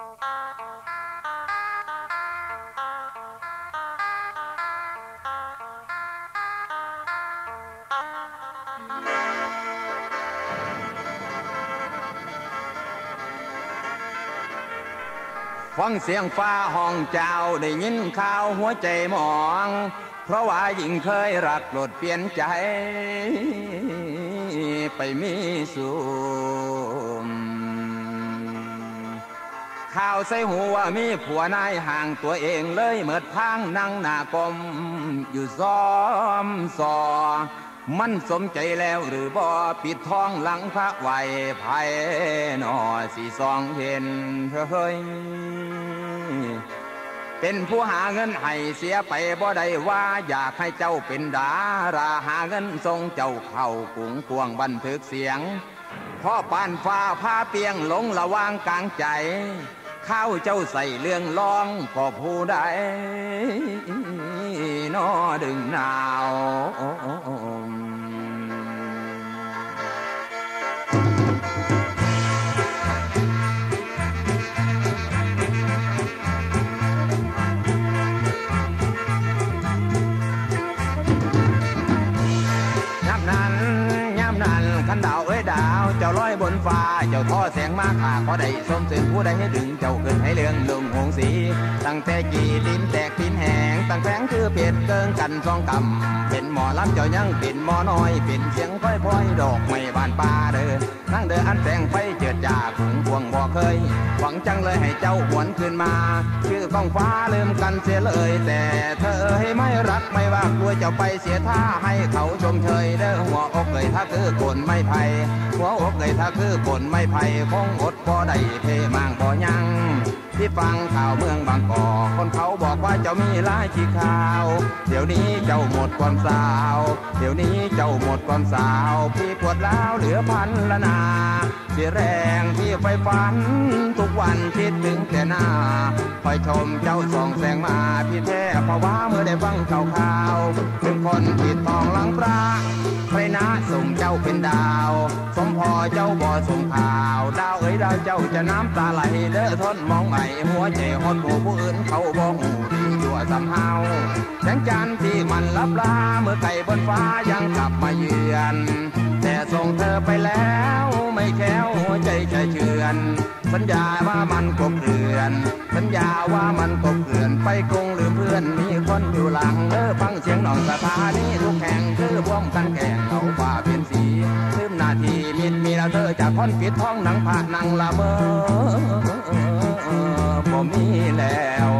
ฟังเสียงฟ้าห้องเจ้าได้ยินข่าวหัวใจมอง เพราะว่ายิ่งเคยรักโปรดเปลี่ยนใจ ไปมีสูม ข่าวใส่หูว่ามีผัวนายห่างตัวเองเลยเมิดทางนั่งหน้ากลมอยู่ซ้อมซอมันสมใจแล้วหรือบ่ปิดท้องหลังพระไหวไผ่นอสีสองเห็นเฮ้ยเป็นผู้หาเงินให้เสียไปบ่ได้ว่าอยากให้เจ้าเป็นดาราหาเงินทรงเจ้าเข้ากุงควงบันทึกเสียงพ่อปานฟ้าพาเปียงหลงระวางกลางใจ ข้าวเจ้าใส่เรื่องลองพอผู้ใดนอดึงหนาวย้ำนั้นย้ำนั้นขันดาวเอ้ยดาวเจ้าลอยบนฟ้า เจ้าท่อแสงมาขาขอได้สมสื่อผู้ใดให้ดึงเจ้าขึ้นให้เรื่องลุงหงสี ตั้งแต่กี่ลิ้นแตกลิ้นแหงตั้งแฝงคือเพียดเกิงกันสองกำเป็นหมอลำเจ้ายังเป็นหมอน้อยเป็นเสียงค่อยพ่อยดอกไม่บานป่าเด้อนั่งเด้ออันแสงไฟเจ จ่าขุงพวงบ่เคย หวังจังเลยให้เจ้าหวนขึ้นมา ชื่อกองฟ้าลืมกันเสียเลย แต่เธอให้ไม่รักไม่ว่ากลัวจ้าไปเสียท่าให้เขาชมเชยเด้อหัวอกเลยถ้าคือคนไม่ไผ่หัวอกเลยถ้าคือคนไม่ไผ่คงอดบ่ได้เพมางบ่ยังที่ฟังข่าวเมืองบางกอกคนเขาบอกว่าเจ้ามีลายขี้ขาว เดี๋ยวนี้เจ้าหมดความสาว เดี๋ยวนี้เจ้าหมดความสาว พี่ปวดแล้วเหลือพันละนา สียแรงที่ไฟฝัน ทุกวันคิดถึงแต่หน้า คอยชมเจ้าส่องแสงมาพี่แท้ภาวะเมื่อได้ฟังข่าวข่าวถึงคนผิดทองหลังปลาใครนะส่งเจ้าเป็นดาว สมพอเจ้าบ่ส่งข่าว ดาวเอ้ยดาวเจ้าจะน้ำตาไหลเด้อทนมองใหม่หัวใจหดผู้ผู้อื่นเขาบ่หูดีชั่วสำเฮาแสงจันทร์ที่มันลับลาเมื่อไก่บนฟ้ายังกลับมาเยือน แต่ส่งเธอไปแล้ว ไม่แค้วหัวใจจเชื่อน สัญญาว่ามันกบเกลื่อน สัญญาว่ามันกบเกลื่อนไปกงหรือเพื่อนมีคนอยู่หลังเออฟังเสียงหนองสถานี่ทุกแห่งคือพวมกันแข่งเขาว่าเป็นสีลืมนาทีมิดมีแล้วเธอจากคนปิดท้องหนังผ่านังละเมอผมมีแล้ว